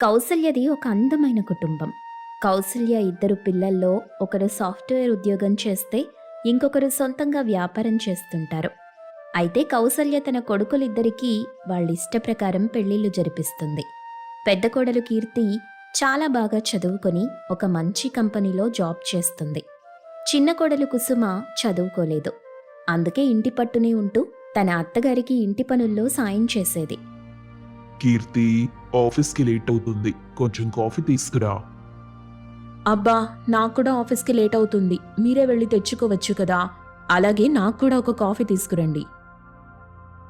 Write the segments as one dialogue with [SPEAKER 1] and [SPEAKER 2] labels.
[SPEAKER 1] కౌసల్యది ఒక అందమైన కుటుంబం. కౌసల్య ఇద్దరు పిల్లల్లో ఒకరు సాఫ్ట్వేర్ ఉద్యోగం చేస్తే ఇంకొకరు సొంతంగా వ్యాపారం చేస్తుంటారు. అయితే కౌసల్య తన కొడుకులిద్దరికీ వాళ్ళ ఇష్ట ప్రకారం పెళ్ళిళ్ళు జరిపిస్తుంది. పెద్ద కోడలు కీర్తి చాలా బాగా చదువుకొని ఒక మంచి కంపెనీలో జాబ్ చేస్తుంది. చిన్న కోడలు కుసుమ చదువుకోలేదు. అందుకే ఇంటి పట్టునే ఉంటూ తన అత్తగారికి ఇంటి పనుల్లో సాయం చేసేది.
[SPEAKER 2] కీర్తి ఆఫీస్కి లేట్ అవుతుంది. కొంచెం కాఫీ తీసుకురా.
[SPEAKER 3] అబ్బా నాకు కూడా ఆఫీస్కి లేట్ అవుతుంది. మీరే వెళ్ళి తెచ్చుకోవచ్చు కదా. అలాగే నాకు కూడా ఒక కాఫీ తీసుకురండి.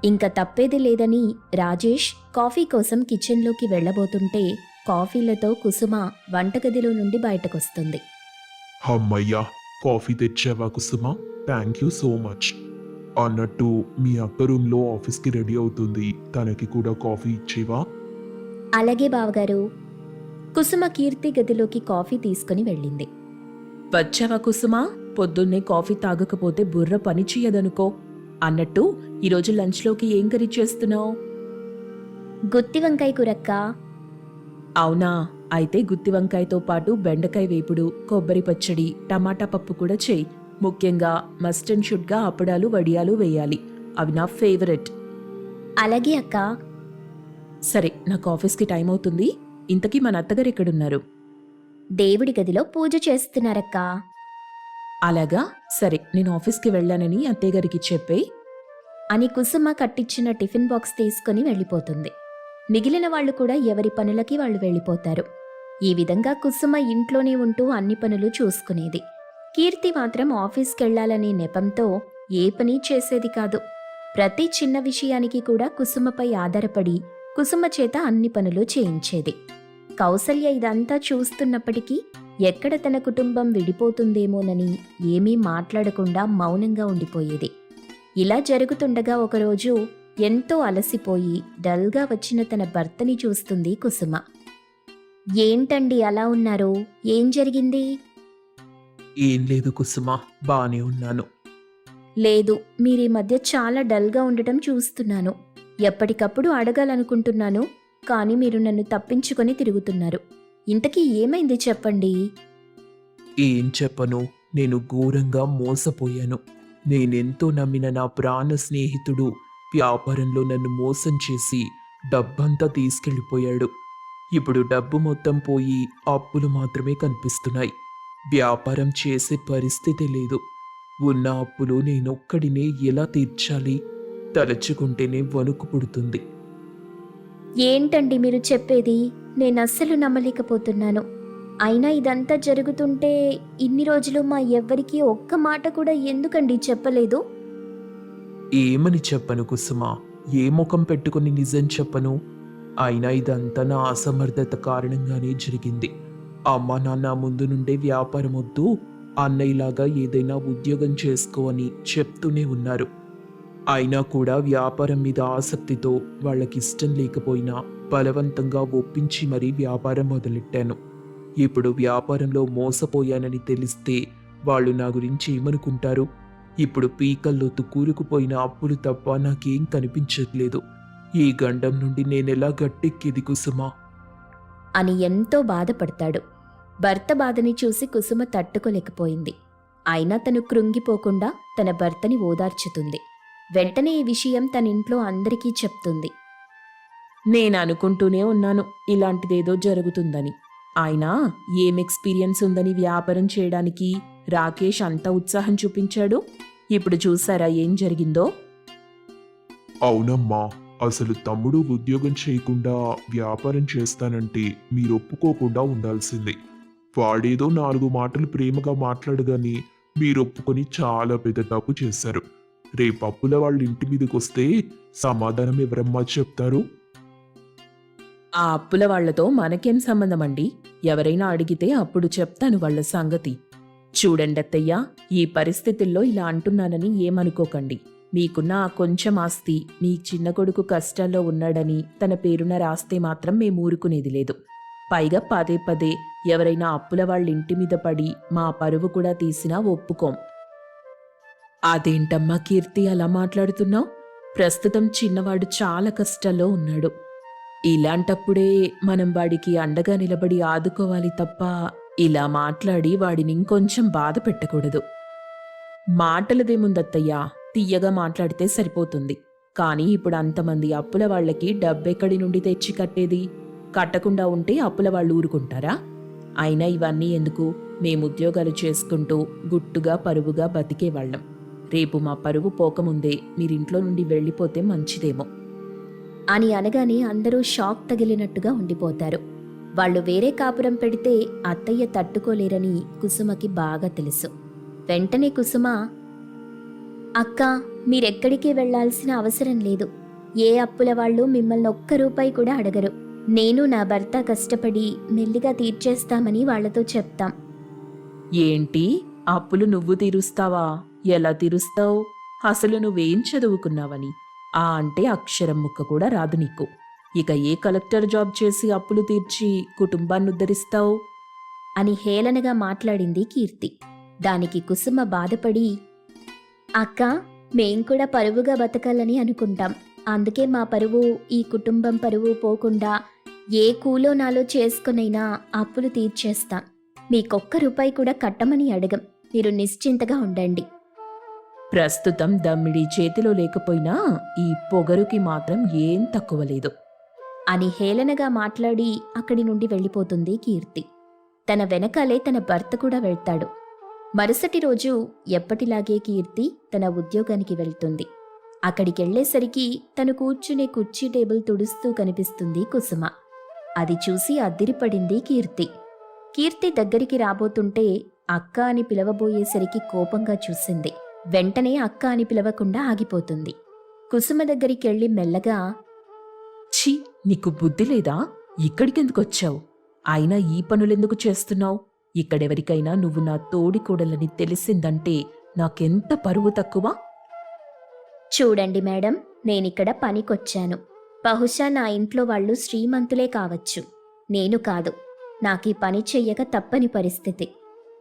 [SPEAKER 1] ఇంకా తప్పేది లేదని రాజేష్ కాఫీ కోసం కిచెన్లోకి వెళ్ళబోతుంటే కాఫీలతో కుసుమ వంటగదిలో నుండి బయటకొస్తుంది.
[SPEAKER 2] అమ్మయ్యా కాఫీ తెచ్చావా Kusuma? Thank you so much. అన్నట్టు మీ అక్క రూమ్లో ఆఫీస్కి రెడీ అవుతుంది. తనకి కూడా కాఫీ ఇచ్చేవా?
[SPEAKER 1] అలాగే బావగారు. కుసుమ కీర్తి గదిలోకి కాఫీ తీసుకుని వెళ్ళింది.
[SPEAKER 3] వచ్చావా కుసుమా? పొద్దున్నే కాఫీ తాగకపోతే బుర్ర పని చెయ్యదనుకో అన్నట్టు ఈరోజు లంచ్లోకి ఏం కర్రీ చేస్తున్నావు?
[SPEAKER 1] గుత్తి వంకాయ కూరక్క.
[SPEAKER 3] అవునా? అయితే గుత్తి వంకాయతో పాటు బెండకాయ వేపుడు కొబ్బరి పచ్చడి టమాటా పప్పు కూడా చేయి. ముఖ్యంగా మస్ట్ అండ్ షుడ్గా అప్పడాలు వడియాలు వేయాలి. అవి నా ఫేవరెట్.
[SPEAKER 1] అలాగే అక్క.
[SPEAKER 3] సరే నాకు ఆఫీస్కి టైం అవుతుంది. ఇంతకీ మన అత్తగారు ఎక్కడున్నారు?
[SPEAKER 1] దేవుడి గదిలో పూజ చేస్తున్నారక్క.
[SPEAKER 3] అలాగా? సరే నేను ఆఫీస్కి వెళ్ళానని అత్తయ్య గారికి చెప్పే
[SPEAKER 1] అని కుసుమ కట్టించిన టిఫిన్ బాక్స్ తీసుకుని వెళ్ళిపోతుంది. మిగిలిన వాళ్ళు కూడా ఎవరి పనులకి వాళ్ళు వెళ్ళిపోతారు. ఈ విధంగా కుసుమ ఇంట్లోనే ఉంటూ అన్ని పనులు చూసుకునేది. కీర్తి మాత్రం ఆఫీస్కెళ్ళాలనే నెపంతో ఏ పని చేసేది కాదు. ప్రతి చిన్న విషయానికి కూడా కుసుమపై ఆధారపడి కుసుమ చేత అన్ని పనులు చేయించేది. కౌసల్య ఇదంతా చూస్తున్నప్పటికీ ఎక్కడ తన కుటుంబం విడిపోతుందేమోనని ఏమీ మాట్లాడకుండా మౌనంగా ఉండిపోయేది. ఇలా జరుగుతుండగా ఒకరోజు ఎంతో అలసిపోయి డల్గా వచ్చిన తన భర్తని చూస్తుంది కుసుమ. ఏంటండి అలా ఉన్నారు? ఏం జరిగింది?
[SPEAKER 3] ఏం లేదు కుసుమ బానే ఉన్నాను.
[SPEAKER 1] లేదు మీరీ మధ్య చాలా డల్గా ఉండటం చూస్తున్నాను. ఎప్పటికప్పుడు అడగాలనుకుంటున్నాను కానీ మీరు నన్ను తప్పించుకొని తిరుగుతున్నారు. ఇంతకీ ఏమైంది చెప్పండి?
[SPEAKER 4] ఏం చెప్పను నేను ఘోరంగా మోసపోయాను. నేనెంతో నమ్మిన నా ప్రాణ స్నేహితుడు వ్యాపారంలో నన్ను మోసం చేసి డబ్బంతా తీసుకెళ్ళిపోయాడు. ఇప్పుడు డబ్బు మొత్తం పోయి అప్పులు మాత్రమే కనిపిస్తున్నాయి. వ్యాపారం చేసే పరిస్థితి లేదు. ఉన్న అప్పులు నేనొక్కడినే ఎలా తీర్చాలి? తలచుకుంటేనే వణుకు పుడుతుంది.
[SPEAKER 1] ఏంటండి మీరు చెప్పేది? నేను అస్సలు నమ్మలేకపోతున్నాను. అయినా ఇదంతా జరుగుతుంటే ఇన్ని రోజులు మా ఎవ్వరికీ ఒక్క మాట కూడా ఎందుకండి చెప్పలేదు?
[SPEAKER 4] ఏమని చెప్పను కుసుమ? ఏ ముఖం పెట్టుకుని నిజం చెప్పను? అయినా ఇదంతా నా అసమర్థత కారణంగానే జరిగింది. అమ్మ నాన్న ముందు నుండే వ్యాపారం వద్దు అన్నయ్యలాగా ఏదైనా ఉద్యోగం చేసుకో అని చెప్తూనే ఉన్నారు. అయినా కూడా వ్యాపారం మీద ఆసక్తితో వాళ్ళకి ఇష్టం లేకపోయినా బలవంతంగా ఒప్పించి మరీ వ్యాపారం మొదలెట్టాను. ఇప్పుడు వ్యాపారంలో మోసపోయానని తెలిస్తే వాళ్ళు నా గురించి ఏమనుకుంటారు? ఇప్పుడు పీకల్లోతు కూరుకుపోయిన అప్పులు తప్ప నాకేం కనిపించట్లేదు. ఈ గండం నుండి నేనెలా గట్టెక్కేది కుసుమా?
[SPEAKER 1] అని ఎంతో బాధపడతాడు. భర్త బాధని చూసి కుసుమ తట్టుకోలేకపోయింది. అయినా తను కృంగిపోకుండా తన భర్తని ఓదార్చుతుంది. వెంటనే ఈ విషయం తన ఇంట్లో అందరికీ చెప్తుంది.
[SPEAKER 3] నేను అనుకుంటూనే ఉన్నాను ఇలాంటిదేదో జరుగుతుందని. అయినా ఏం ఎక్స్పీరియన్స్ ఉందని వ్యాపారం చేయడానికి రాకేష్ అంత ఉత్సాహం చూపించాడు? ఇప్పుడు చూసారా ఏం జరిగిందో?
[SPEAKER 2] అవునమ్మా అసలు తమ్ముడు ఉద్యోగం చేయకుండా వ్యాపారం చేస్తానంటే మీరు ఒప్పుకోకుండా ఉండాల్సిందే. వాడేదో నాలుగు మాటలు ప్రేమగా మాట్లాడగాని మీరు ఒప్పుకొని చాలా పెద్ద తప్పు చేశారు. రేపు అప్పుల వాళ్ళ ఇంటి మీదకి వస్తే సమాధానం ఎవరమ్మా చెప్తారు?
[SPEAKER 3] ఆ అప్పుల వాళ్ళతో మనకేం సంబంధం అండి ఎవరైనా అడిగితే అప్పుడు చెప్తాను వాళ్ళ సంగతి. చూడండి అత్తయ్య ఈ పరిస్థితుల్లో ఇలా అంటున్నానని ఏమనుకోకండి. మీకున్న ఆ కొంచెం ఆస్తి మీ చిన్న కొడుకు కష్టాల్లో ఉన్నాడని తన పేరున రాస్తే మాత్రం మేము ఊరుకునేది లేదు. పైగా పదే పదే ఎవరైనా అప్పుల వాళ్ళ ఇంటి మీద పడి మా పరువు కూడా తీసినా ఒప్పుకోం. అదేంటమ్మా కీర్తి అలా మాట్లాడుతున్నావు? ప్రస్తుతం చిన్నవాడు చాలా కష్టాల్లో ఉన్నాడు. ఇలాంటప్పుడే మనం వాడికి అండగా నిలబడి ఆదుకోవాలి తప్ప ఇలా మాట్లాడి వాడిని ఇంకొంచెం బాధ పెట్టకూడదు. మాటలదేముందత్తయ్యా? తీయగా మాట్లాడితే సరిపోతుంది. కానీ ఇప్పుడు అంతమంది అప్పుల వాళ్ళకి డబ్బెక్కడి నుండి తెచ్చి కట్టేది? కట్టకుండా ఉంటే అప్పుల వాళ్ళు ఊరుకుంటారా? అయినా ఇవన్నీ ఎందుకు? మేము ఉద్యోగాలు చేసుకుంటూ గుట్టుగా పరువుగా బతికేవాళ్ళం రేపు మా పరువు పోకముందే మీరింట్లో నుండి వెళ్ళిపోతే మంచిదేమో.
[SPEAKER 1] అని అనగానే అందరూ షాక్ తగిలినట్టుగా ఉండిపోతారు. వాళ్ళు వేరే కాపురం పెడితే అత్తయ్య తట్టుకోలేరని కుసుమకి బాగా తెలుసు. వెంటనే కుసుమ అక్క మీరెక్కడికి వెళ్ళాల్సిన అవసరం లేదు. ఏ అప్పుల వాళ్ళు మిమ్మల్ని ఒక్క రూపాయి కూడా అడగరు. నేను నా భర్త కష్టపడి మెల్లిగా తీర్చేస్తామని వాళ్ళతో చెప్తాం.
[SPEAKER 3] ఏంటి? అప్పులు నువ్వు తీరుస్తావా? ఎలా తీరుస్తావు? అసలు నువ్వేం చదువుకున్నావని? ఆ అంటే అక్షరం ముక్క కూడా రాదు నీకు. ఇక ఏ కలెక్టర్ జాబ్ చేసి అప్పులు తీర్చి కుటుంబాన్ని ఉద్ధరిస్తావు?
[SPEAKER 1] అని హేళనగా మాట్లాడింది కీర్తి. దానికి కుసుమ బాధపడి అక్క మేం కూడా పరువుగా బతకాలని అనుకుంటాం. అందుకే మా పరువు ఈ కుటుంబం పరువు పోకుండా ఏ కూలో నాలో చేసుకునైనా అప్పులు తీర్చేస్తాం. మీకొక్క రూపాయి కూడా కట్టమని అడగం. మీరు నిశ్చింతగా ఉండండి.
[SPEAKER 3] ప్రస్తుతం దమ్మిడి చేతిలో లేకపోయినా ఈ పొగరుకి మాత్రం ఏం తక్కువ లేదు.
[SPEAKER 1] అని హేళనగా మాట్లాడి అక్కడి నుండి వెళ్ళిపోతుంది కీర్తి. తన వెనకాలే తన భర్త కూడా వెళ్తాడు. మరుసటి రోజు ఎప్పటిలాగే కీర్తి తన ఉద్యోగానికి వెళ్తుంది. అక్కడికెళ్ళేసరికి తను కూర్చునే కుర్చీ టేబుల్ తుడుస్తూ కనిపిస్తుంది కుసుమ. అది చూసి అద్దిరిపడింది కీర్తి. కీర్తి దగ్గరికి రాబోతుంటే అక్క అని పిలవబోయేసరికి కోపంగా చూసింది. వెంటనే అక్క అని పిలవకుండా ఆగిపోతుంది. కుసుమ దగ్గరికెళ్ళి మెల్లగా
[SPEAKER 3] ఛీ నీకు బుద్ధి లేదా? ఇక్కడికెందుకు వచ్చావు అయినా ఈ పనులెందుకు చేస్తున్నావు? ఇక్కడెవరికైనా నువ్వు నా తోడి కోడలని తెలిసిందంటే నాకెంత పరువు తక్కువ?
[SPEAKER 1] చూడండి మేడం నేనిక్కడ పనికొచ్చాను. బహుశా నా ఇంట్లో వాళ్ళు శ్రీమంతులే కావచ్చు. నేను కాదు. నాకు ఈ పని చెయ్యక తప్పని పరిస్థితి.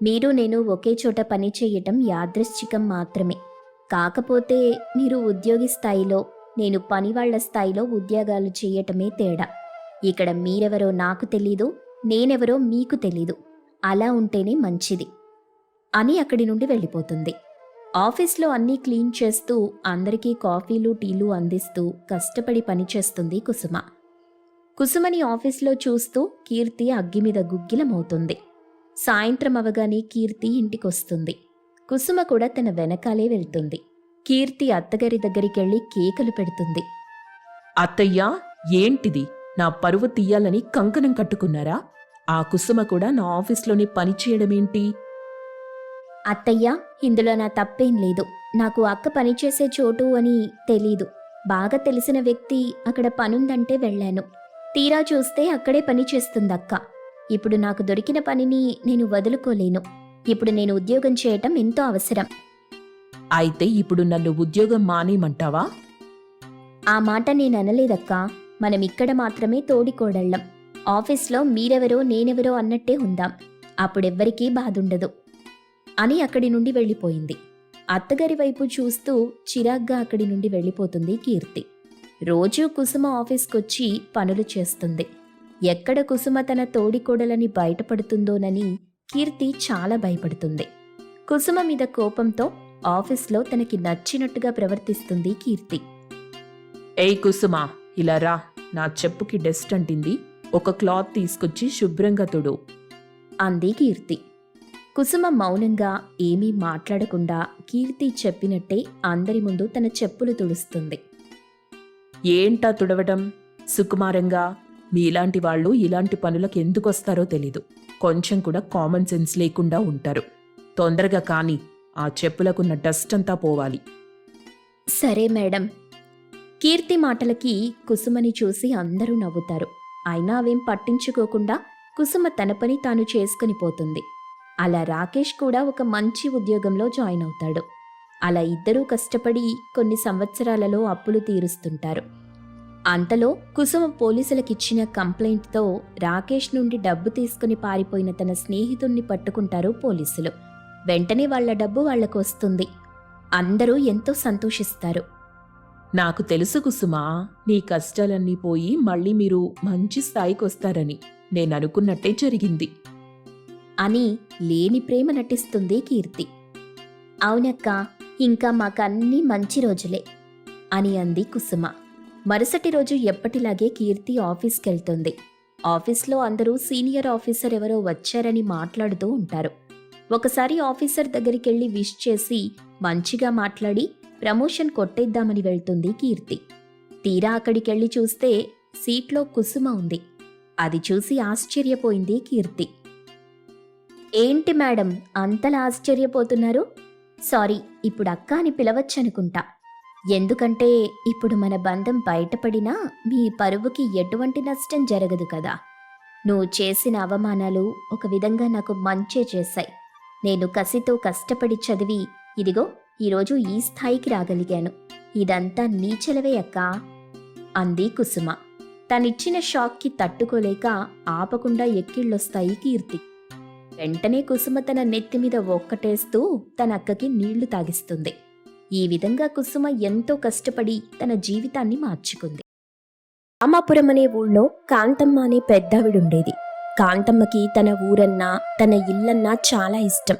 [SPEAKER 1] మీరు నేను ఒకే చోట పని చేయటం యాదృశ్చికం మాత్రమే. కాకపోతే మీరు ఉద్యోగి స్థాయిలో నేను పనివాళ్ళ స్థాయిలో ఉద్యోగాలు చేయటమే తేడా. ఇక్కడ మీరెవరో నాకు తెలీదు నేనెవరో మీకు తెలీదు. అలా ఉంటేనే మంచిది. అని అక్కడి నుండి వెళ్ళిపోతుంది. ఆఫీస్లో అన్నీ క్లీన్ చేస్తూ అందరికీ కాఫీలు టీలు అందిస్తూ కష్టపడి పనిచేస్తుంది కుసుమ. కుసుమని ఆఫీస్లో చూస్తూ కీర్తి అగ్గి మీద గుగ్గిలమవుతుంది. సాయంత్రం అవగానే కీర్తి ఇంటికొస్తుంది. కుసుమ కూడా తన వెనకాలే వెళ్తుంది. కీర్తి అత్తగారి దగ్గరికెళ్ళి కేకలు పెడుతుంది.
[SPEAKER 3] అత్తయ్యా ఏంటిది? నా పరువు తీయాలని కంకణం కట్టుకున్నారా? ఆ కుసుమ కూడా నా ఆఫీస్లోనే పనిచేయడమేంటి
[SPEAKER 1] అత్తయ్య ఇందులో నా తప్పేం లేదు. నాకు అక్క పనిచేసే చోటు అని తెలీదు. బాగా తెలిసిన వ్యక్తి అక్కడ పనుందంటే వెళ్ళాను. తీరా చూస్తే అక్కడే పని చేస్తుంది అక్క ఇప్పుడు నాకు దొరికిన పనిని నేను వదులుకోలేను. ఇప్పుడు నేను ఉద్యోగం చేయటం ఎంతో అవసరం.
[SPEAKER 3] అయితే ఇప్పుడు నన్ను ఉద్యోగం మానేయమంటావా?
[SPEAKER 1] ఆ మాట నేను అనలేదక్కా. మనం ఇక్కడ మాత్రమే తోడికోడళ్ళం. ఆఫీస్లో మీరెవరో నేనెవరో అన్నట్టే ఉందాం. అప్పుడెవ్వరికీ బాధుండదు. అని అక్కడి నుండి వెళ్ళిపోయింది. అత్తగారి వైపు చూస్తూ చిరాగ్గా అక్కడి నుండి వెళ్ళిపోతుంది కీర్తి. రోజూ కుసుమ ఆఫీస్కొచ్చి పనులు చేస్తుంది. ఎక్కడ కుసుమ తన తోడికోడలని బయటపడుతుందోనని కీర్తి చాలా భయపడుతుంది. కుసుమ మీద కోపంతో ఆఫీస్లో తనకి నచ్చినట్టుగా ప్రవర్తిస్తుంది కీర్తి.
[SPEAKER 3] ఏయ్ కుసుమా ఇలా రా. నా చెప్పుకి డస్ట్ అంటింది. ఒక క్లాత్ తీసుకొచ్చి శుభ్రంగా తుడు.
[SPEAKER 1] అంది కీర్తి. కుసుమ మౌనంగా ఏమీ మాట్లాడకుండా కీర్తి చెప్పినట్టే అందరి ముందు తన చెప్పులు తుడుస్తుంది.
[SPEAKER 3] ఏంటా తుడవటం సుకుమారంగా మీలాంటి వాళ్ళు ఇలాంటి పనులకు ఎందుకు వస్తారో తెలీదు. కొంచెం కూడా కామన్ సెన్స్ లేకుండా ఉంటారు. తొందరగా కానీ ఆ చెప్పులకున్న డస్ట్ అంతా పోవాలి.
[SPEAKER 1] సరే మేడం. కీర్తి మాటలకి కుసుమని చూసి అందరూ నవ్వుతారు. అయినా అవేం పట్టించుకోకుండా కుసుమ తన పని తాను చేసుకుని పోతుంది. అలా రాకేష్ కూడా ఒక మంచి ఉద్యోగంలో జాయిన్ అవుతాడు. అలా ఇద్దరూ కష్టపడి కొన్ని సంవత్సరాలలో అప్పులు తీరుస్తుంటారు. అంతలో కుసుమ పోలీసులకిచ్చిన కంప్లైంట్తో రాకేష్ నుండి డబ్బు తీసుకుని పారిపోయిన తన స్నేహితుణ్ణి పట్టుకుంటారు పోలీసులు. వెంటనే వాళ్ళ డబ్బు వాళ్ళకు వస్తుంది. అందరూ ఎంతో సంతోషిస్తారు.
[SPEAKER 3] నాకు తెలుసు కుసుమా నీ కష్టాలన్నీ పోయి మళ్ళీ మీరు మంచి స్థాయికి వస్తారని నేను అనుకున్నట్టే జరిగింది.
[SPEAKER 1] అని లేని ప్రేమ నటిస్తుంది కీర్తి. అవునక్క ఇంకా మాకన్నీ మంచి రోజులే అని అంది కుసుమ. మరుసటి రోజు ఎప్పటిలాగే కీర్తి ఆఫీస్కెళ్తుంది. ఆఫీస్లో అందరూ సీనియర్ ఆఫీసర్ ఎవరో వచ్చారని మాట్లాడుతూ ఉంటారు. ఒకసారి ఆఫీసర్ దగ్గరికెళ్ళి విష్ చేసి మంచిగా మాట్లాడి ప్రమోషన్ కొట్టేద్దామని వెళ్తుంది కీర్తి. తీరా అక్కడికెళ్ళి చూస్తే సీట్లో కుసుమ ఉంది. అది చూసి ఆశ్చర్యపోయింది కీర్తి. ఏంటి మేడం అంతలా ఆశ్చర్యపోతున్నారు? సారీ ఇప్పుడు అక్క అని పిలవచ్చనుకుంటా. ఎందుకంటే ఇప్పుడు మన బంధం బయటపడినా మీ పరువుకి ఎటువంటి నష్టం జరగదు కదా. నువ్వు చేసిన అవమానాలు ఒక విధంగా నాకు మంచే చేశాయి. నేను కసితో కష్టపడి చదివి ఇదిగో ఈరోజు ఈ స్థాయికి రాగలిగాను. ఇదంతా నీ చెలవే అక్క అంది కుసుమ. తనిచ్చిన షాక్కి తట్టుకోలేక ఆపకుండా ఎక్కిళ్ళొస్తాయి కీర్తి. వెంటనే కుసుమ తన నెత్తి మీద ఒక్కటేస్తూ తన అక్కకి నీళ్ళు తాగిస్తుంది. ఈ విధంగా కుసుమ ఎంతో కష్టపడి తన జీవితాన్ని మార్చుకుంది. రామాపురం అనే ఊళ్ళో కాంతమ్మ అనే పెద్దావిడుండేది. కాంతమ్మకి తన ఊరన్నా తన ఇల్లన్నా చాలా ఇష్టం.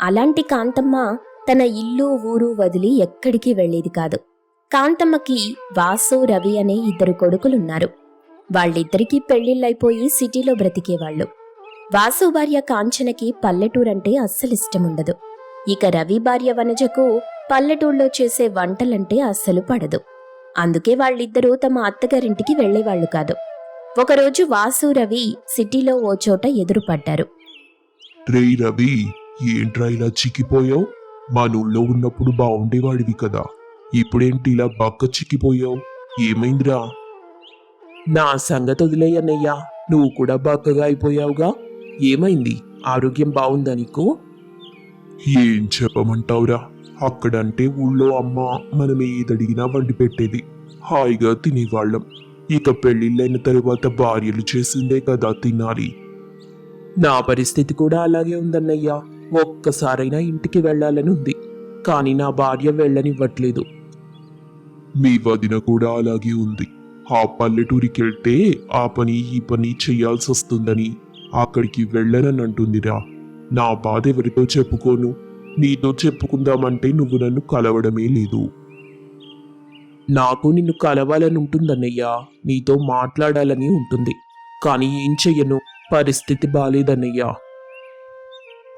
[SPEAKER 1] అలాంటి కాంతమ్మ తన ఇల్లు ఊరు వదిలి ఎక్కడికి వెళ్ళేది కాదు. కాంతమ్మకి వాసు రవి అనే ఇద్దరు కొడుకులున్నారు. వాళ్ళిద్దరికీ పెళ్ళిళ్ళైపోయి సిటీలో బ్రతికేవాళ్ళు. వాసు భార్య కాంచనకి పల్లెటూరంటే అస్సలిష్టముండదు. ఇక రవి భార్య వనజకు పల్లెటూళ్ళలో చేసే వంటలంటే అస్సలు పడదు. అందుకే వాళ్ళిద్దరూ తమ అత్తగారింటికి వెళ్ళేవాళ్ళు కాదు. ఒకరోజు వాసు రవి సిటీలో ఓ చోట ఎదురుపడ్డారు.
[SPEAKER 2] రేయ్ రవి ఏంట్రా ఇలా చిక్కిపోయావు? మా నూళ్ళో ఉన్నప్పుడు బాగుండేవాడివి కదా. ఇప్పుడేంటి ఇలా బక్క చిక్కిపోయావు? ఏమైందిరా?
[SPEAKER 4] నా సంగతి వదిలేయన్నయ్యా నువ్వు కూడా బక్కగా అయిపోయావుగా? ఏమైంది? ఆరోగ్యం బాగుందా నీకు?
[SPEAKER 2] ఏం చెప్పమంటావురా? అక్కడంటే ఊళ్ళో అమ్మ మనం ఏదడిగినా వండి పెట్టేది హాయిగా తినేవాళ్ళం. ఇక పెళ్ళిళ్ళైన తరువాత భార్యలు చేసిందే కదా తినాలి.
[SPEAKER 4] నా పరిస్థితి కూడా అలాగే ఉందన్నయ్యా. ఒక్కసారైనా ఇంటికి వెళ్ళాలని ఉంది కానీ నా భార్య వెళ్ళనివ్వట్లేదు.
[SPEAKER 2] మీ వదిన కూడా అలాగే ఉంది. ఆ పల్లెటూరికి వెళ్తే ఆ పని ఈ పని చెయ్యాల్సి వస్తుందని అక్కడికి వెళ్ళనని అంటుందిరా. నా బాధ ఎవరితో చెప్పుకోను? నీతో చెప్పుకుందామంటే నువ్వు నన్ను కలవడమే లేదు.
[SPEAKER 4] నాకు నిన్ను కలవాలని ఉంటుందన్నయ్యా. నీతో మాట్లాడాలని ఉంటుంది. కానీ ఏం చెయ్యను? పరిస్థితి బాలేదన్నయ్యా.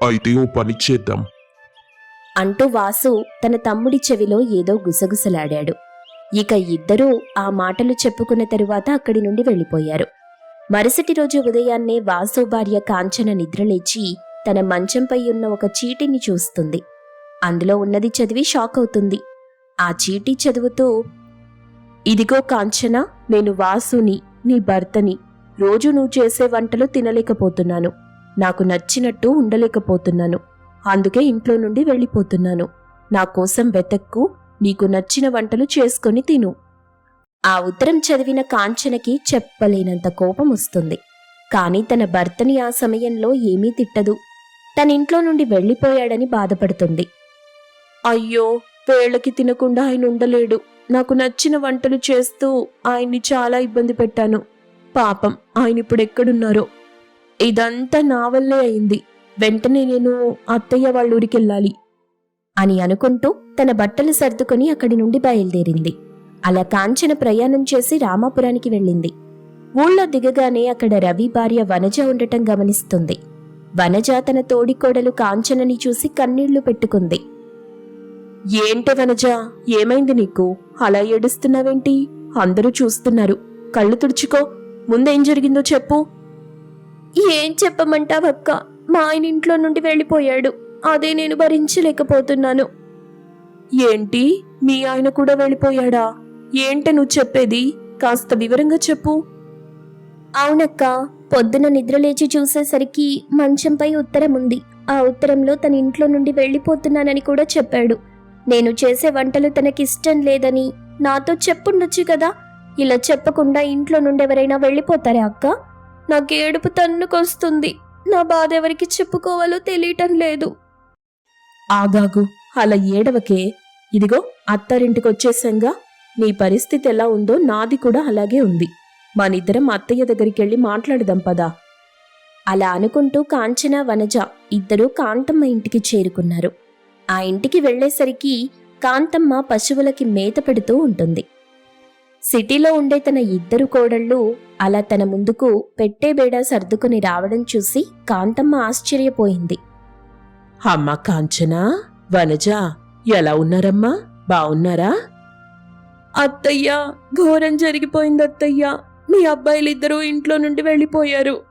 [SPEAKER 2] అయితే ఓ పని చేద్దాం.
[SPEAKER 1] అంటూ వాసు తన తమ్ముడి చెవిలో ఏదో గుసగుసలాడాడు. ఇక ఇద్దరూ ఆ మాటలు చెప్పుకున్న తరువాత అక్కడి నుండి వెళ్ళిపోయారు. మరుసటి రోజు ఉదయాన్నే వాసు భార్య కాంచన నిద్రలేచి తన మంచంపై ఉన్న ఒక చీటిని చూస్తుంది. అందులో ఉన్నది చదివి షాక్ అవుతుంది. ఆ చీటీ చదువుతూ ఇదిగో కాంచన నేను వాసుని నీ భర్తని రోజు నువ్వు చేసే వంటలు తినలేకపోతున్నాను. నాకు నచ్చినట్టు ఉండలేకపోతున్నాను. అందుకే ఇంట్లో నుండి వెళ్ళిపోతున్నాను. నా కోసం వెతక్కు నీకు నచ్చిన వంటలు చేసుకొని తిను. ఆ ఉత్తరం చదివిన కాంచనకి చెప్పలేనంత కోపం వస్తుంది కానీ తన భర్తని ఆ సమయంలో ఏమీ తిట్టదు. తన ఇంట్లో నుండి వెళ్ళిపోయాడని బాధపడుతుంది. అయ్యో వేళకి తినకుండా ఆయన ఉండలేడు. నాకు నచ్చిన వంటలు చేస్తూ ఆయన్ని చాలా ఇబ్బంది పెట్టాను. పాపం ఆయన ఇప్పుడు ఎక్కడున్నారో. ఇదంతా నా వల్లే అయింది. వెంటనే నేను అత్తయ్య వాళ్ళ ఊరికెళ్ళాలి అని అనుకుంటూ తన బట్టలు సర్దుకొని అక్కడి నుండి బయలుదేరింది. అలా కాంచన ప్రయాణం చేసి రామాపురానికి వెళ్ళింది. ఊళ్ళో దిగగానే అక్కడ రవి భార్య వనజ ఉండటం గమనిస్తుంది. వనజ తన తోడికోడలు కాంచనని చూసి కన్నీళ్ళు పెట్టుకుంది. ఏంటి వనజ? ఏమైంది నీకు? అలా ఏడుస్తున్నావేంటి? అందరూ చూస్తున్నారు. కళ్ళు తుడుచుకో. ముందేం జరిగిందో చెప్పు. ఏం చెప్పమంటావక్క? మా ఆయన ఇంట్లో నుండి వెళ్ళిపోయాడు. అదే నేను భరించలేకపోతున్నాను. ఏంటి? మీ ఆయన కూడా వెళ్ళిపోయాడా? ఏంట నువ్వు చెప్పేది? కాస్త వివరంగా చెప్పు. అవునక్క పొద్దున నిద్రలేచి చూసేసరికి మంచంపై ఉత్తరం ఉంది. ఆ ఉత్తరంలో తన ఇంట్లో నుండి వెళ్ళిపోతున్నానని కూడా చెప్పాడు. నేను చేసే వంటలు తనకిష్టం లేదని నాతో చెప్పుండొచ్చు కదా? ఇలా చెప్పకుండా ఇంట్లో నుండి ఎవరైనా వెళ్ళిపోతారా అక్క? నాకు ఏడుపు తన్నుకొస్తుంది. నా బాధ ఎవరికి చెప్పుకోవాలో తెలియటం లేదు. ఆగాగు. అలా ఏడవకే. ఇదిగో అత్తారింటికి వచ్చేసంగా
[SPEAKER 3] నీ పరిస్థితి ఎలా ఉందో నాది కూడా అలాగే ఉంది. మనిద్దరం అత్తయ్య దగ్గరికి వెళ్ళి మాట్లాడదాం పదా.
[SPEAKER 1] అలా అనుకుంటూ కాంచన వనజ ఇద్దరూ కాంతమ్మ ఇంటికి చేరుకున్నారు. ఆ ఇంటికి వెళ్ళేసరికి కాంతమ్మ పశువులకి మేత పెడుతూ ఉంటుంది. సిటీలో ఉండే తన ఇద్దరు కోడళ్ళు అలా తన ముందుకు పెట్టే బేడ సర్దుకుని రావడం చూసి కాంతమ్మ ఆశ్చర్యపోయింది.
[SPEAKER 3] అమ్మ కాంచనా వనజ ఎలా ఉన్నారమ్మా? బావున్నారా? అత్తయ్యా ఘోరం జరిగిపోయింది అత్తయ్యా. మీ అబ్బాయిలిద్దరూ ఇంట్లో నుండి వెళ్ళిపోయారు.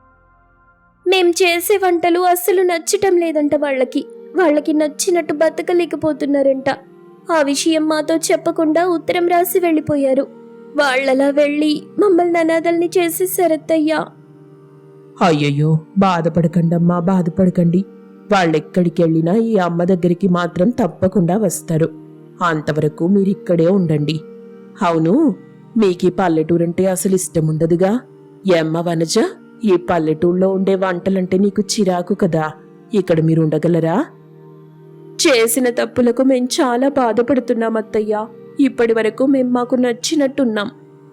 [SPEAKER 1] మేం చేసే వంటలు అస్సలు నచ్చటం లేదంట వాళ్ళకి. వాళ్ళకి నచ్చినట్టు బతకలేకపోతున్నారంట. ఆ విషయం మాతో చెప్పకుండా ఉత్తరం రాసి వెళ్ళిపోయారు. వాళ్ళలా వెళ్ళి మమ్మల్ని అనాథల్ని చేసేసారత్తయ్యా
[SPEAKER 3] అయ్యయ్యో బాధపడకండమ్మా బాధపడకండి. వాళ్ళెక్కడికి వెళ్ళినా ఈ అమ్మ దగ్గరికి మాత్రం తప్పకుండా వస్తారు. అంతవరకు మీరిక్కడే ఉండండి. అవును మీకు ఈ పల్లెటూరంటే అసలు ఇష్టం ఉండదుగా ఎమ్మ వనజ ఈ పల్లెటూళ్ళలో ఉండే వంటలంటే నీకు చిరాకు కదా ఇక్కడ మీరు ఉండగలరా చేసిన తప్పులకు మేం చాలా బాధపడుతున్నాం అత్తయ్య ఇప్పటి వరకు మేం మాకు నచ్చినట్టున్నాం.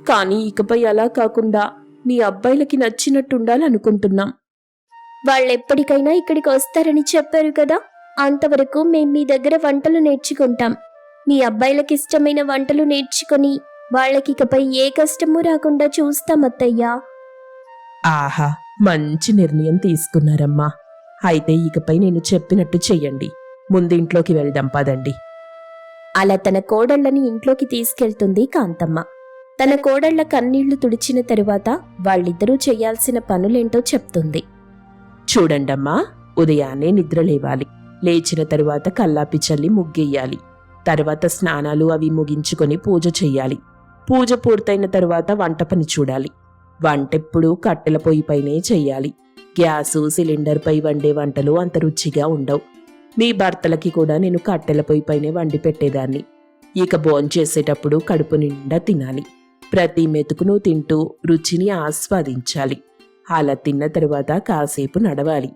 [SPEAKER 3] కానీ ఇకపై అలా కాకుండా మీ అబ్బాయిలకి నచ్చినట్టు ఉండాలనుకుంటున్నాం
[SPEAKER 1] వాళ్ళెప్పటికైనా ఇక్కడికి వస్తారని చెప్పారు కదా అంతవరకు మేం మీ దగ్గర వంటలు నేర్చుకుంటాం. మీ అబ్బాయిలకి ఇష్టమైన వంటలు నేర్చుకొని వాళ్ళకి ఇకపై ఏ కష్టము రాకుండా చూస్తామత్తయ్యా
[SPEAKER 3] ఆహా మంచి నిర్ణయం తీసుకున్నారమ్మా. అయితే ఇకపై నేను చెప్పినట్టు చెయ్యండి. ముందింట్లోకి వెళ్దాం పదండి.
[SPEAKER 1] అలా తన కోడళ్ళని ఇంట్లోకి తీసుకెళ్తుంది కాంతమ్మ. తన కోడళ్ళ కన్నీళ్ళు తుడిచిన తరువాత వాళ్ళిద్దరూ చేయాల్సిన పనులేంటో చెప్తుంది.
[SPEAKER 3] చూడండమ్మా ఉదయాన్నే నిద్ర లేవాలి లేచిన తరువాత కల్లాపి చల్లి ముగ్గెయ్యాలి తర్వాత స్నానాలు అవి ముగించుకొని పూజ చెయ్యాలి. పూజ పూర్తయిన తరువాత వంట పని చూడాలి. వంటెప్పుడు కట్టెల పొయ్యిపైనే చెయ్యాలి. గ్యాసు సిలిండర్పై వండే వంటలు అంత రుచిగా ఉండవు. మీ భర్తలకి కూడా నేను కట్టెల పొయ్యిపైనే వండి పెట్టేదాన్ని. ఇక భోంచేసేటప్పుడు కడుపు నిండా తినాలి. ప్రతి మెతుకును తింటూ రుచిని ఆస్వాదించాలి. అలా తిన్న తరువాత కాసేపు నడవాలి.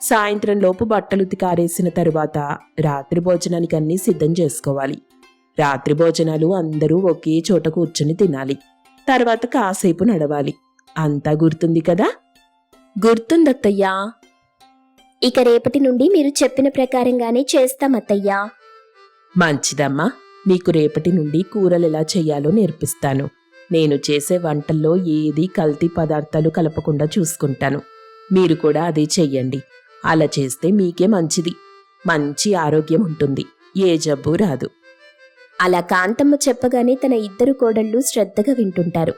[SPEAKER 3] సాయంత్రం లోపు బట్టలు ఉతికారేసిన తరువాత రాత్రి భోజనానికి అన్నీ సిద్ధం చేసుకోవాలి. రాత్రి భోజనాలు అందరూ ఒకే చోట కూర్చుని తినాలి. తర్వాత కాసేపు నడవాలి. అంతా గుర్తుంది కదా?
[SPEAKER 1] గుర్తుందత్తయ్యా? ఇక రేపటి నుండి మీరు చెప్పిన ప్రకారంగానే చేస్తామత్తయ్యా
[SPEAKER 3] మంచిదమ్మా. నీకు రేపటి నుండి కూరలు ఎలా చేయాలో నేర్పిస్తాను. నేను చేసే వంటల్లో ఏది కల్తీ పదార్థాలు కలపకుండా చూసుకుంటాను. మీరు కూడా అదే చెయ్యండి. అలా చేస్తే మీకే మంచిది. మంచి ఆరోగ్యం ఉంటుంది. ఏ జబ్బు రాదు.
[SPEAKER 1] అలా కాంతమ్మ చెప్పగానే తన ఇద్దరు కోడళ్ళు శ్రద్ధగా వింటుంటారు.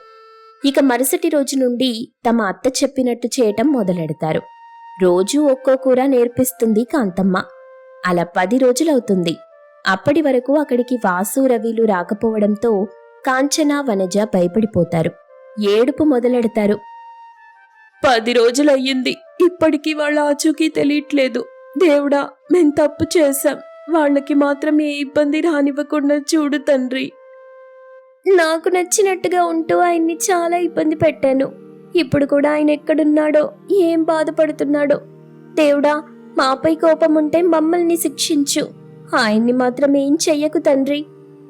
[SPEAKER 1] ఇక మరుసటి రోజు నుండి తమ అత్త చెప్పినట్టు చేయటం మొదలెడతారు. రోజూ ఒక్కో కూర నేర్పిస్తుంది కాంతమ్మ. అలా పది రోజులవుతుంది. అప్పటి వరకు అక్కడికి వాసు రవిలు రాకపోవడంతో కాంచన వనజ భయపడిపోతారు. ఏడుపు మొదలెడతారు.
[SPEAKER 3] పది రోజులయ్యింది. ఇప్పటికీ వాళ్ళ ఆచూకీ తెలియట్లేదు. దేవుడా మేం తప్పు చేశాం. వాళ్ళకి మాత్రం ఏ ఇబ్బంది రానివ్వకుండా చూడు తండ్రి.
[SPEAKER 1] నాకు నచ్చినట్టుగా ఉంటూ ఆయన్ని చాలా ఇబ్బంది పెట్టాను. ఇప్పుడు కూడా ఆయన ఎక్కడున్నాడో ఏం బాధపడుతున్నాడో. దేవుడా మాపై కోపం ఉంటే మమ్మల్ని శిక్షించు. ఆయన్ని మాత్రం ఏం చెయ్యకు తండ్రి.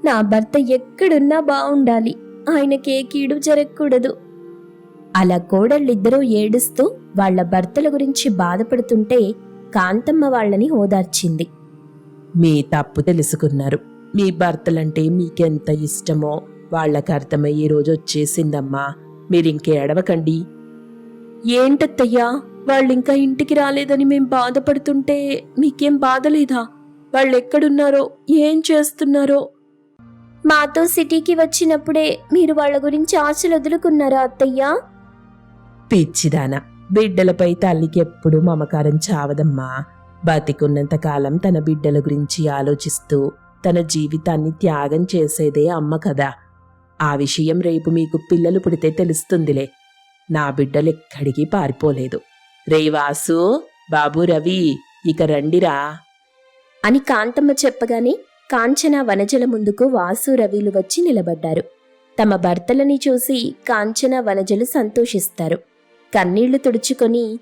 [SPEAKER 1] నా భర్త ఎక్కడున్నా బాగుండాలి ఆయనకే కీడు జరగకూడదు. అలా కోడళ్ళిద్దరూ ఏడుస్తూ వాళ్ళ భర్తల గురించి బాధపడుతుంటే కాంతమ్మ వాళ్ళని ఓదార్చింది.
[SPEAKER 3] మీ తప్పు తెలుసుకున్నారు. మీ భర్తలంటే మీకెంత ఇష్టమో వాళ్ళకి అర్థమయ్యే రోజు వచ్చేసిందమ్మా. మీరింకే ఎడవకండి ఏంటత్తయ్యా? వాళ్ళింకా ఇంటికి రాలేదని మేం బాధపడుతుంటే మీకేం బాధ లేదా వాళ్ళెక్కడున్నారో ఏం చేస్తున్నారో?
[SPEAKER 1] మాతో సిటీకి వచ్చినప్పుడే మీరు వాళ్ళ గురించి ఆశలు వదులుకున్నారా అత్తయ్యా?
[SPEAKER 3] పిచ్చిదాన. బిడ్డలపై తల్లికి ఎప్పుడూ మమకారం చావదమ్మా. బతికున్నంత కాలం తన బిడ్డల గురించి ఆలోచిస్తూ తన జీవితాన్ని త్యాగం చేసేదే అమ్మ కదా ఆ విషయం రేపు మీకు పిల్లలు పుడితే తెలుస్తుందిలే. నా బిడ్డలు ఎక్కడికి పారిపోలేదు. రేవాసు బాబు రవి ఇక రండిరా.
[SPEAKER 1] అని కాంతమ్మ చెప్పగానే కాంచన వనజల ముందుకు వాసు రవిలు వచ్చి నిలబడ్డారు. తమ భర్తలని చూసి కాంచన వనజలు సంతోషిస్తారు. కన్నీళ్ళు తుడుచుకొని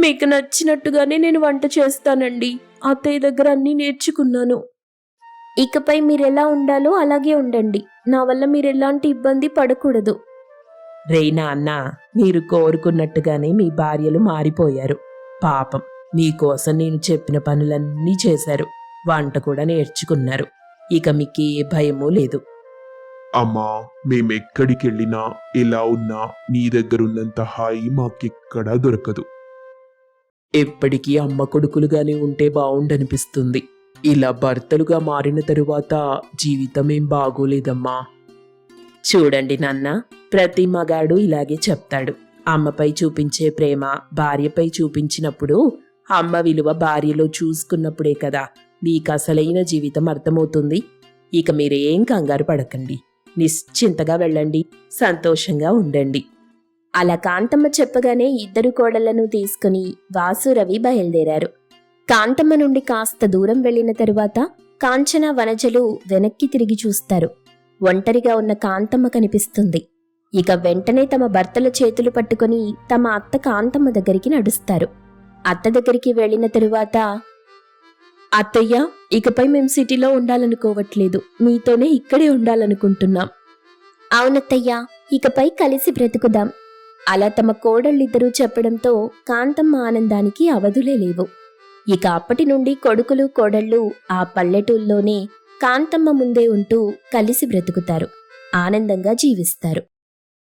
[SPEAKER 3] మీకు నచ్చినట్టుగానే నేను వంట చేస్తానండి. అత్తయ్య దగ్గర అన్నీ నేర్చుకున్నాను.
[SPEAKER 1] ఇకపై మీరెలా ఉండాలో అలాగే ఉండండి. నా వల్ల మీరు ఎలాంటి ఇబ్బంది పడకూడదు.
[SPEAKER 3] రే అన్న మీరు కోరుకున్నట్టుగానే మీ భార్యలు మారిపోయారు. పాపం మీకోసం నేను చెప్పిన పనులన్నీ చేశారు. వంట కూడా నేర్చుకున్నారు. ఇక మీకు ఏ భయమూ లేదు.
[SPEAKER 2] అమ్మా మేమెక్కడికెళ్ళినా ఎలా ఉన్నా నీ దగ్గరున్నంత హాయి మాకెక్కడా దొరకదు.
[SPEAKER 3] ఎప్పటికీ అమ్మ కొడుకులుగానే ఉంటే బాగుండనిపిస్తుంది ఇలా భర్తలుగా మారిన తరువాత జీవితం ఏం బాగోలేదమ్మా. చూడండి నాన్న ప్రతి మగాడు ఇలాగే చెప్తాడు. అమ్మపై చూపించే ప్రేమ భార్యపై చూపించినప్పుడు అమ్మ విలువ భార్యలో చూసుకున్నప్పుడే కదా మీకు అసలైన జీవితం అర్థమవుతుంది. ఇక మీరేం కంగారు పడకండి. నిశ్చింతగా వెళ్ళండి. సంతోషంగా ఉండండి.
[SPEAKER 1] అలా కాంతమ్మ చెప్పగానే ఇద్దరు కోడళ్ళను తీసుకుని వాసురవి బయలుదేరారు. కాంతమ్మ నుండి కాస్త దూరం వెళ్ళిన తరువాత కాంచన వనజలు వెనక్కి తిరిగి చూస్తారు. ఒంటరిగా ఉన్న కాంతమ్మ కనిపిస్తుంది. ఇక వెంటనే తమ భర్తల చేతులు పట్టుకొని తమ అత్త కాంతమ్మ దగ్గరికి నడుస్తారు. అత్త దగ్గరికి వెళ్ళిన తరువాత అత్తయ్య ఇకపై మేం సిటీలో ఉండాలనుకోవట్లేదు. మీతోనే ఇక్కడే ఉండాలనుకుంటున్నాం. అవునత్తయ్య ఇకపై కలిసి బ్రతుకుదాం. అలా తమ కోడళ్ళిద్దరూ చెప్పడంతో కాంతమ్మ ఆనందానికి అవధులే లేవు. ఇక అప్పటి నుండి కొడుకులు కోడళ్ళు ఆ పల్లెటూల్లోనే కాంతమ్మ ముందే ఉంటూ కలిసి బ్రతుకుతారు. ఆనందంగా జీవిస్తారు.